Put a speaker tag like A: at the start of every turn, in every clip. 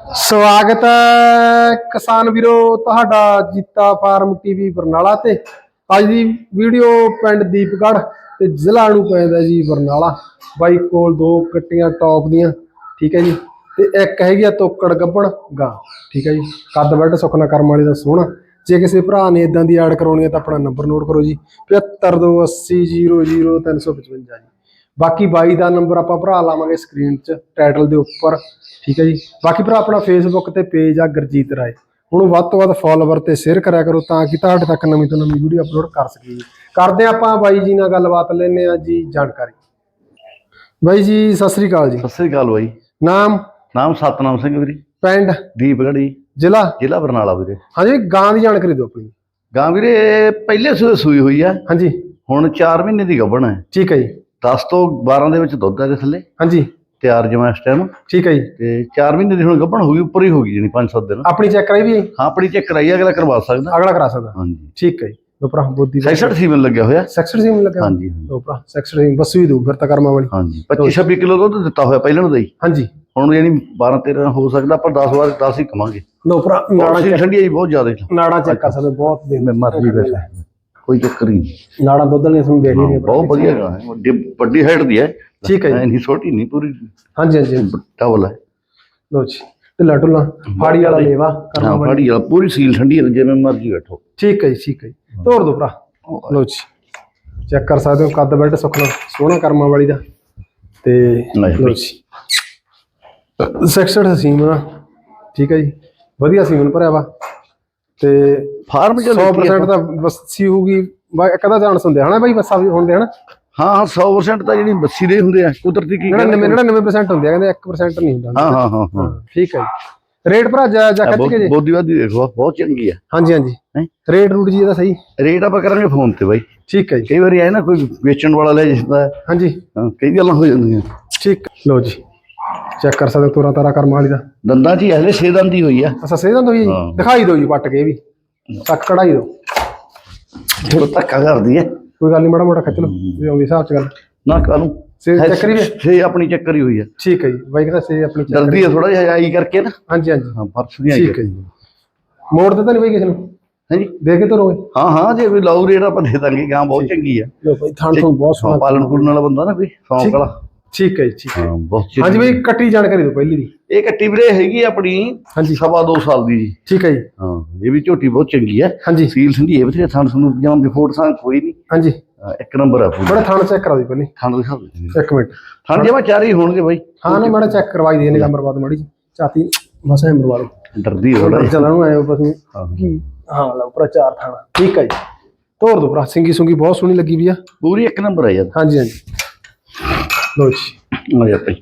A: ਸਵਾਗਤ ਹੈ ਕਿਸਾਨ ਵੀਰੋ, ਤੁਹਾਡਾ ਜੀਤਾ ਫਾਰਮ ਟੀਵੀ ਬਰਨਾਲਾ ਤੇ। ਅੱਜ ਦੀ ਵੀਡੀਓ ਪਿੰਡ ਦੀਪਗੜ੍ਹ ਤੇ ਜ਼ਿਲ੍ਹਾ ਨੂੰ ਪੈਂਦਾ ਜੀ ਬਰਨਾਲਾ। ਬਾਈ ਕੋਲ ਦੋ ਕੱਟੀਆਂ ਟੌਪ ਦੀਆਂ, ਠੀਕ ਹੈ ਜੀ। ਤੇ ਇੱਕ ਹੈਗੀ ਆ ਤੋਕੜ ਗੱਬਣ ਗਾਂ, ਠੀਕ ਹੈ ਜੀ। ਕੱਦ ਵੱਡ ਸੁਖਨਾ ਕਰਮ ਵਾਲੀ ਦਾ ਸੋਹਣਾ। ਜੇ ਕਿਸੇ ਭਰਾ ਨੇ ਇਦਾਂ ਦੀ ਐਡ ਕਰਾਉਣੀ ਹੈ ਤਾਂ ਆਪਣਾ ਨੰਬਰ ਨੋਟ ਕਰੋ ਜੀ। 7528000355 ਜੀ। ਬਾਕੀ ਬਾਈ ਦਾ ਨੰਬਰ ਆਪਾਂ ਭਰਾ ਲਾਵਾਂਗੇ ਸਕਰੀਨ 'ਚ ਟਾਈਟਲ ਦੇ ਉੱਪਰ ਠੀਕ ਹੈ ਜੀ? ਬਾਕੀ ਭਰਾ ਆਪਣਾ ਫੇਸਬੁੱਕ ਤੇ ਪੇਜ ਆ ਗੁਰਜੀਤ ਰਾਏ। ਉਹਨੂੰ ਵੱਧ ਤੋਂ ਵੱਧ ਫੋਲੋਵਰ ਤੇ ਸ਼ੇਅਰ ਕਰਿਆ ਕਰੋ ਤਾਂ ਕਿ ਤੁਹਾਡੇ ਤੱਕ ਨਵੀਂ ਤੋਂ ਨਵੀਂ ਵੀਡੀਓ ਅਪਲੋਡ ਕਰ ਸਕੀਏ ਕਰਦੇ ਆਪਾਂ ਬਾਈ ਜੀ ਨਾਲ ਗੱਲਬਾਤ ਲੈਣੇ ਆ ਜੀ ਜਾਣਕਾਰੀ। ਬਾਈ ਜੀ ਸਤਿ ਸ੍ਰੀ ਅਕਾਲ ਜੀ।
B: ਸਤਿ ਸ੍ਰੀ ਅਕਾਲ ਬਾਈ।
A: ਨਾਮ?
B: ਨਾਮ ਸਤਨਾਮ ਸਿੰਘ ਵੀਰੇ
A: ਪਿੰਡ?
B: ਦੀਪਗੜ੍ਹੀ
A: ਜ਼ਿਲ੍ਹਾ?
B: ਜ਼ਿਲ੍ਹਾ ਬਰਨਾਲਾ ਵੀਰੇ।
A: ਹਾਂਜੀ ਗਾਂ ਦੀ ਜਾਣਕਾਰੀ ਦਿਓ ਆਪਣੀ।
B: ਗਾਂ ਵੀਰੇ ਪਹਿਲੇ ਸੂਏ ਸੂਈ ਹੋਈ ਆ।
A: ਹਾਂਜੀ।
B: ਹੁਣ 4 ਮਹੀਨੇ ਦੀ ਗੱਭਣ ਹੈ।
A: ਠੀਕ ਹੈ ਜੀ।
B: 10 ਤੋਂ 12 ਦੇ ਵਿੱਚ ਦੁੱਧ ਦੇ ਥੱਲੇ।
A: ਹਾਂਜੀ।
B: ਤਿਆਰ ਜਮਾ ਇਸ ਟਾਈਮ
A: ਠੀਕ ਹੈ ਜੀ।
B: ਤੇ 4 ਮਹੀਨੇ ਦੀ ਹੁਣ ਗੱਭਣ ਹੋ ਗਈ ਉੱਪਰ ਹੀ ਹੋ ਗਈ ਜਣੀ 5-7 ਦਿਨ।
A: ਆਪਣੀ ਚੈੱਕ ਕਰਾਈ ਵੀ ਹੈ?
B: ਆਪਣੀ ਚੈੱਕ ਕਰਾਈ ਅਗਲਾ ਕਰਵਾ ਸਕਦਾ।
A: ਅਗਲਾ ਕਰਾ ਸਕਦਾ।
B: ਹਾਂਜੀ।
A: ਠੀਕ ਹੈ ਜੀ। ਲੋ ਭਰਾ ਬੋਦੀ
B: 66 ਸੀਮਨ ਲੱਗਿਆ ਹੋਇਆ।
A: ਸੈਕਸਰ ਸੀਮ ਲੱਗਿਆ
B: ਹਾਂਜੀ
A: ਲੋ ਭਰਾ ਸੈਕਸਰ ਸੀਮ ਬਸ ਵੀ ਦੂ ਫਿਰ ਤਾਂ ਕਰਮਾ ਵਾਲੀ।
B: ਹਾਂਜੀ। 25-26 ਕਿਲੋ ਦੁੱਧ ਦਿੱਤਾ ਹੋਇਆ ਪਹਿਲਾਂ ਨੂੰ ਦਾ ਹੀ
A: ਹਾਂਜੀ।
B: ਹੁਣ ਯਾਨੀ 12-13 ਹੋ ਸਕਦਾ ਆਪਾਂ 10 ਵਾਰ 10 ਹੀ ਕਵਾਂਗੇ
A: ਲੋ ਭਰਾ ਨਾੜਾ
B: ਠੰਡੀ ਆਈ ਬਹੁਤ ਜ਼ਿਆਦਾ।
A: ਨਾੜਾ ਚੈੱਕ ਕਰ ਸਕਦੇ ਬਹੁਤ ਦੇ
B: ਮਰਜ਼ੀ ਕੋਈ ਚੱਕਰ ਨਹੀਂ।
A: ਨਾੜਾ ਦੁੱਧ ਦੇ ਰਹੀ ਨੇ
B: ਬਹੁਤ ਵਧੀਆ ਗਾ ਹੈ ਵੱਡੀ ਵੱਡੀ ਹਾਈਟ ਦੀ ਹੈ।
A: ਠੀਕ ਹੈ ਜੀ।
B: ਨਹੀਂ ਛੋਟੀ ਨਹੀਂ ਪੂਰੀ।
A: ਹਾਂਜੀ ਹਾਂਜੀ।
B: ਡਬਲ ਹੈ।
A: ਲੋ ਜੀ ਢਿੱਲਾ ਢੁੱਲਾ ਫਾੜੀ ਵਾਲਾ ਲੇਵਾ ਕਰਮਾ
B: ਹਾਂ
A: ਵਾਲੀ
B: ਫਾੜੀ ਵਾਲਾ ਪੂਰੀ ਸੀਲ ਠੰਡੀ ਹੈ ਜਿਵੇਂ ਮਰਜ਼ੀ ਬੈਠੋ।
A: ਠੀਕ ਹੈ ਜੀ ਠੀਕ ਹੈ ਜੀ। ਤੋੜ ਦੋ ਭਰਾ। ਲੋ ਜੀ ਚੈੱਕ ਕਰ ਸਕਦੇ ਹੋ ਕੱਦ ਬੈਲਟ ਸੁਖਣਾ ਸੋਹਣਾ ਕਰਮਾ ਵਾਲੀ ਦਾ। ਤੇ ਲੋ ਜੀ। 66 ਸੀਮਨ ਠੀਕ ਹੈ ਜੀ ਵਧੀਆ ਸੀਮਨ ਭਰਿਆ ਵਾ। ਤੇ
B: ਫਾਰਮ ਚ
A: 100% ਤਾਂ ਬੱਸੀ ਹੋਊਗੀ। ਬਾ ਇੱਕ ਦਾ ਚਾਂਸ ਹੁੰਦੇ ਹਨਾ ਬਾਈ? ਬੱਸਾ ਵੀ ਹੁੰਦੇ ਹਨਾ?
B: ਹਾਂ ਹਾਂ 100% ਤਾਂ ਜਿਹੜੀ ਬੱਸੀ ਦੇ ਹੁੰਦੇ ਆ ਕੁਦਰਤੀ ਕੀ
A: 99 99% ਹੁੰਦੇ ਆ ਕਹਿੰਦੇ 1% ਨਹੀਂ ਹੁੰਦਾ।
B: ਹਾਂ ਹਾਂ ਹਾਂ
A: ਠੀਕ ਹੈ ਰੇਟ ਭਰਾ ਜਾ ਜਾ ਖੱਚ ਕੇ ਜੀ।
B: ਬੋਦੀ ਵਾਦੀ ਦੇਖੋ ਬਹੁਤ ਚੰਗੀ ਹੈ
A: ਹਾਂਜੀ ਹਾਂਜੀ? ਰੇਟ ਰੂਟ ਜੀ ਇਹਦਾ ਸਹੀ?
B: ਰੇਟ ਆਪਾਂ ਕਰਾਂਗੇ ਫੋਨ ਤੇ ਬਾਈ।
A: ਠੀਕ ਹੈ ਜੀ।
B: ਕਈ ਵਾਰੀ ਆਏ ਨਾ ਕੋਈ ਵੇਚਣ ਵਾਲਾ ਲੈ ਜਾਂਦਾ।
A: ਹਾਂਜੀ।
B: ਕਈ ਗੱਲਾਂ ਹੋ ਜਾਂਦੀਆਂ।
A: ਠੀਕ ਲੋ ਜੀ। ਚੈੱਕ ਕਰ ਸਕਦੇ ਤੋਰਾ ਤਾਰਾ ਕਰਮ ਵਾਲੀ ਦਾ।
B: ਦੰਦਾਂ 'ਚ ਹਲੇ ਛੇ ਦੰਦ ਹੀ ਹੋਈ ਆ।
A: ਅਸਾ ਸਹੀ ਦੰਦ ਹੋਈ ਜੀ। ਦਿਖਾਈ ਦਿਓ ਜੀ ਪੱਟ ਕੇ ਵੀ। ਸੱਕ ਕਢਾਈ ਦਿਓ।
B: ਥੋੜਾ ਧੱਕਾ ਕਰਦੀ ਹੈ
A: ਕੋਈ ਗੱਲ ਨਹੀਂ ਮਾੜਾ ਮੋਟਾ ਖਿੱਚ ਲਓ। ਜੇ ਆਉਂਦੀ ਹਿਸਾਬ ਚ ਗੱਲ।
B: ਨਾ ਕਾਨੂੰ
A: ਸੇ ਚੱਕਰੀ ਵੀ।
B: ਛੇ ਆਪਣੀ ਚੱਕਰੀ ਹੋਈ ਆ
A: ਠੀਕ ਹੈ ਜੀ। ਬਾਈ ਕਹਿੰਦਾ ਸੇ ਆਪਣੀ ਚੱਕਰੀ
B: ਡਰਦੀ ਹੈ ਥੋੜਾ ਜਿਹਾ ਆਈ ਕਰਕੇ ਨਾ।
A: ਹਾਂਜੀ ਹਾਂਜੀ।
B: ਹਾਂ ਪਰਸ ਨਹੀਂ ਆਈ
A: ਠੀਕ ਹੈ ਜੀ। ਮੋੜ ਤੇ ਤਾਂ ਨਹੀਂ ਬਾਈ ਕਿਸੇ ਨੂੰ?
B: ਹਾਂਜੀ
A: ਦੇ ਕੇ ਤੋਰੋਗੇ
B: ਹਾਂ ਹਾਂ ਜੇ ਕੋਈ ਲਾਊ ਰੇਟ ਆਪਾਂ ਦੇ ਦਾਂਗੇ। ਗਾਂ ਬਹੁਤ ਚੰਗੀ ਆ
A: ਲੋ ਬਾਈ ਥਾਂ ਤੋਂ ਬਹੁਤ
B: ਹਾਂ,
A: ਸੋਹਣਾ।
B: ਪਾਲਣ ਵਾਲਾ ਬੰਦਾ ਨਾ ਕੋਈ ਸ਼ੌਂਕ ਵਾਲਾ।
A: ਠੀਕ ਹੈ ਜੀ ਠੀਕ ਹੈ।
B: ਹਾਂ ਬਹੁਤ
A: ਹਾਂਜੀ ਬਾਈ ਕੱਟੀ ਜਾਣਕਾਰੀ ਦਿਓ ਪਹਿਲੀ ਦੀ।
B: ਇਹ ਕੱਟੀ ਵੀਰੇ ਹੈਗੀ ਆਪਣੀ
A: ਹਾਂਜੀ।
B: ਸਵਾ ਦੋ ਸਾਲ ਦੀ ਜੀ।
A: ਠੀਕ ਹੈ ਜੀ।
B: ਹਾਂ ਇਹ ਵੀ ਝੋਟੀ ਬਹੁਤ ਚੰਗੀ ਹੈ
A: ਹਾਂਜੀ।
B: ਸੀਲ ਸੰਧੀ ਹੈ ਬਥੇਰੇ ਥਾਂ ਸਾਨੂੰ ਜਾਂ ਰਿਪੋਰਟ ਸਾਂ ਕੋਈ ਨਹੀਂ।
A: ਹਾਂਜੀ।
B: ਹਾਂ, ਇੱਕ ਨੰਬਰ ਆ ਪੂਰੀ।
A: ਬੜਾ ਥਾਂ ਚੈੱਕ ਕਰਾ ਦਿਓ ਪਹਿਲੇ।
B: ਥਾਂ ਦੇ ਹਿਸਾਬ ਨਾਲ
A: ਇੱਕ ਮਿੰਟ।
B: ਥਾਂ ਜਿਵੇਂ ਚਾਰ ਹੀ ਹੋਣਗੇ ਬਾਈ।
A: ਹਾਂ ਨਾ ਮਾੜਾ ਚੈੱਕ ਕਰਵਾਈ ਦੇ ਨਿਗਾਹ ਮਰਵਾ ਦੋ ਮਾੜੀ ਜਿਹੀ। ਛਾਤੀ ਮਸਾ ਮਰਵਾ ਲਓ।
B: ਡਰਦੀ ਥੋੜਾ
A: ਚਲਾ ਨੂੰ ਆਏ ਬਸ। ਕੀ? ਹਾਂ ਲਓ ਭਰਾ ਚਾਰ ਥਾਣਾ ਠੀਕ ਹੈ ਜੀ। ਤੋਰ ਦੋ ਭਰਾ ਸਿੰਗੀ ਸੁੰਗੀ ਬਹੁਤ ਸੋਹਣੀ ਲੱਗੀ ਵੀ ਆ।
B: ਪੂਰੀ ਇੱਕ ਨੰਬਰ ਆ ਯਾਰ।
A: ਹਾਂਜੀ ਹਾਂਜੀ। ਲੋ ਜੀ।
B: ਆ ਜਾ ਭਾਈ।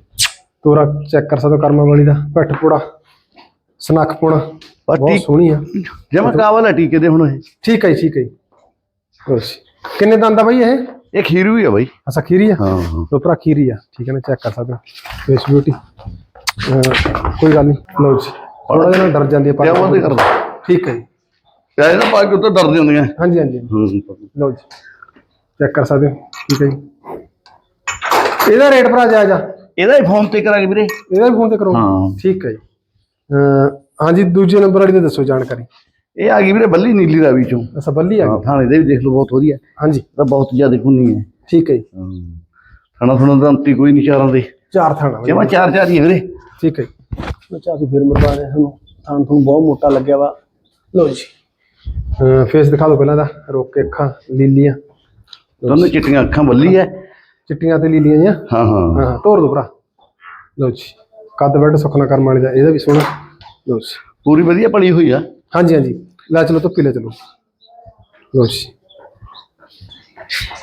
A: ਤੋਰਾ ਚੈੱਕ ਕਰ ਸਕਦੇ ਕਰਮਾ ਵਾਲੀ ਦਾ। ਪਿੱਠ ਪੂੜਾ ਸਨੱਖ ਪੁਣਾ। ਬਹੁਤ ਸੋਹਣੀ ਆ।
B: ਜਿਵੇਂ ਕਾਵਲ ਹੈ ਟੀਕੇ ਦੇ ਹੁਣ ਇਹ।
A: ਠੀਕ ਹੈ ਜੀ ਠੀਕ ਹੈ ਜੀ। ਲਓ ਜੀ। ਕਿੰਨੇ ਦੰਦ ਆ ਬਾਈ ਇਹ?
B: ਇਹ ਖੀਰੂ ਹੀ ਆ ਬਾਈ।
A: ਅਸਾ ਖੀਰੀ ਆ?
B: ਹਾਂ ਹਾਂ।
A: ਲੋ ਭਰਾ ਖੀਰੀ ਆ। ਠੀਕ ਹੈ ਨਾ ਚੈੱਕ ਕਰ ਸਕਦੇ। ਫੇਸ ਬਿਊਟੀ ਕੋਈ ਗੱਲ ਨਹੀਂ। ਲਓ ਜੀ। ਥੋੜਾ ਜਿਹਾ ਨਾ ਡਰ ਜਾਂਦੀ
B: ਬੰਦੇ
A: ਪਰ
B: ਕਰਦਾ
A: ਠੀਕ ਹੈ ਜੀ।
B: ਕਿਆ ਇਹ ਨਾ ਪਾ ਕੇ ਉੱਤੇ ਡਰਦੇ ਹੁੰਦੀਆਂ।
A: ਹਾਂਜੀ ਹਾਂਜੀ। ਲਓ ਜੀ। ਚੈੱਕ ਕਰ ਸਕਦੇ ਹੋ। ਠੀਕ ਹੈ ਜੀ। ਇਹਦਾ ਰੇਟ ਭਰਾ ਜਾ ਜਾ
B: ਇਹਦਾ ਹੀ ਫੋਨ ਤੇ ਕਰਾਂਗੇ ਵੀਰੇ।
A: ਇਹਦਾ ਵੀ ਫੋਨ ਤੇ ਕਰੋ
B: ਹਾਂ।
A: ਠੀਕ ਹੈ ਜੀ। ਅਹ ਹਾਂਜੀ ਦੂਜੇ ਨੰਬਰ ਵਾਲੀ ਦੇ ਦੱਸੋ ਜਾਣਕਾਰੀ।
B: ਇਹ ਆ ਗਈ ਵੀਰੇ ਬੱਲੀ ਨੀਲੀ ਰਾਵੀ ਚੋਂ।
A: ਅਸਾ ਬੱਲੀ ਆ
B: ਹਾਂ
A: ਗਈ
B: ਥਾਣੇ ਦੇ ਵੀ ਦੇਖ ਲਓ ਬਹੁਤ ਵਧੀਆ।
A: ਹਾਂਜੀ।
B: ਇਹ ਤਾਂ ਬਹੁਤ ਜ਼ਿਆਦਾ ਖੁੰਨੀ ਹੈ।
A: ਠੀਕ ਹੈ ਜੀ।
B: ਖਾਣਾ ਥੋੜਾ ਦਾ ਅੰਤੀ ਕੋਈ ਨਹੀਂ ਚਾਰਾਂ ਦੇ।
A: ਚਾਰ ਥਾਣਾ।
B: ਜਿਵੇਂ ਚਾਰ ਚਾਰ ਹੀ ਆ ਵੀਰੇ।
A: ਠੀਕ ਹੈ ਜੀ। ਅੱਛਾ ਅਸੀਂ ਫਿਰ ਮਰਵਾ ਰਹੇ ਸਾਨੂੰ ਥਾਣ ਤੁਹਾਨੂੰ ਬਹੁਤ ਮੋਟਾ ਲੱਗਿਆ ਵਾ। ਲਓ ਜੀ। ਫੇਸ ਦਿਖਾ ਦਿਓ ਪਹਿਲਾਂ ਦਾ। ਰੋਕ ਕੇ ਅੱਖਾਂ ਲੀਲੀਆਂ।
B: ਦੋਨੋਂ ਚਿੱਟੀਆਂ ਅੱਖਾਂ ਬੱਲੀ ਹੈ।
A: ਚਿੱਟੀਆਂ ਤੇ ਲੀਲੀਆਂ ਜੀਆਂ
B: ਹਾਂ ਹਾਂ।
A: ਹਾਂ ਤੋਰ ਦੋ ਭਰਾ। ਲਓ ਜੀ ਕੱਦ ਬੈਡ ਸੁਖਨਾ ਕਰਮ ਵਾਲੀ ਦਾ ਇਹਦਾ ਵੀ ਸੋਹਣਾ। ਲਓ ਜੀ।
B: ਪੂਰੀ ਵਧੀਆ ਪਲੀ ਹੋਈ ਆ।
A: ਹਾਂਜੀ ਹਾਂਜੀ। ਲੈ ਚਲੋ ਧੁੱਪੀ ਲੈ ਚਲੋ। ਲਓ ਜੀ।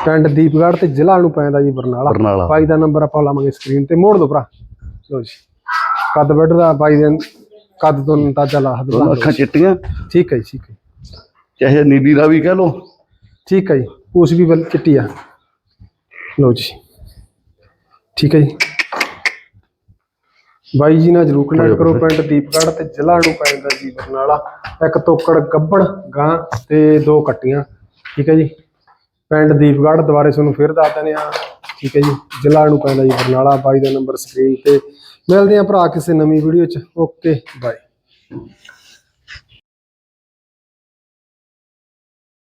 A: ਪਿੰਡ ਦੀਪਗੜ੍ਹ ਤੇ ਜ਼ਿਲ੍ਹਾ ਨੂੰ ਪੈਂਦਾ ਜੀ ਬਰਨਾਲਾ। ਬਾਈ ਦਾ ਨੰਬਰ ਆਪਾਂ ਲਾਵਾਂਗੇ ਸਕਰੀਨ ਤੇ। ਮੋੜ ਦੋ ਭਰਾ। ਲਓ ਜੀ। ਕੱਦ ਬੈਡ ਦਾ ਬਾਈ ਦੇ ਕੱਦ ਤੋਂ ਅੰਦਾਜ਼ਾ ਲਾ ਦੋ
B: ਅੱਖਾਂ ਚਿੱਟੀਆਂ।
A: ਠੀਕ ਹੈ ਜੀ ਠੀਕ ਹੈ।
B: ਚਾਹੇ ਨੀਲੀ ਰਾਵੀ ਕਹਿ ਲਓ।
A: ਠੀਕ ਹੈ ਜੀ। ਪੂਛ ਵੀ ਬਲ ਚਿੱਟੀ ਆ। ਲਓ ਜੀ। ਠੀਕ ਹੈ ਜੀ। ਬਾਈ ਜੀ ਨਾਲ ਜਰੂਰ ਕਨੈਕਟ ਕਰੋ ਪਿੰਡ ਦੀਪਗੜ੍ਹ ਤੇ ਜ਼ਿਲ੍ਹਾ ਨੂੰ ਪੈਂਦਾ ਜੀ ਬਰਨਾਲਾ। ਇੱਕ ਤੋਕੜ ਗੱਬਣ ਗਾਂ ਤੇ ਦੋ ਕੱਟੀਆਂ। ਠੀਕ ਹੈ ਜੀ। ਪਿੰਡ ਦੀਪਗੜ੍ਹ ਦੁਬਾਰੇ ਤੁਹਾਨੂੰ ਫਿਰ ਦੱਸ ਦਿੰਦੇ ਆ ਠੀਕ ਹੈ ਜੀ। ਜ਼ਿਲ੍ਹਾ ਨੂੰ ਪੈਂਦਾ ਜੀ ਬਰਨਾਲਾ। ਬਾਈ ਦਾ ਨੰਬਰ ਸਕਰੀਨ ਤੇ ਮਿਲਦੇ ਆ ਭਰਾ ਕਿਸੇ ਨਵੀਂ ਵੀਡੀਓ 'ਚ। Okay bye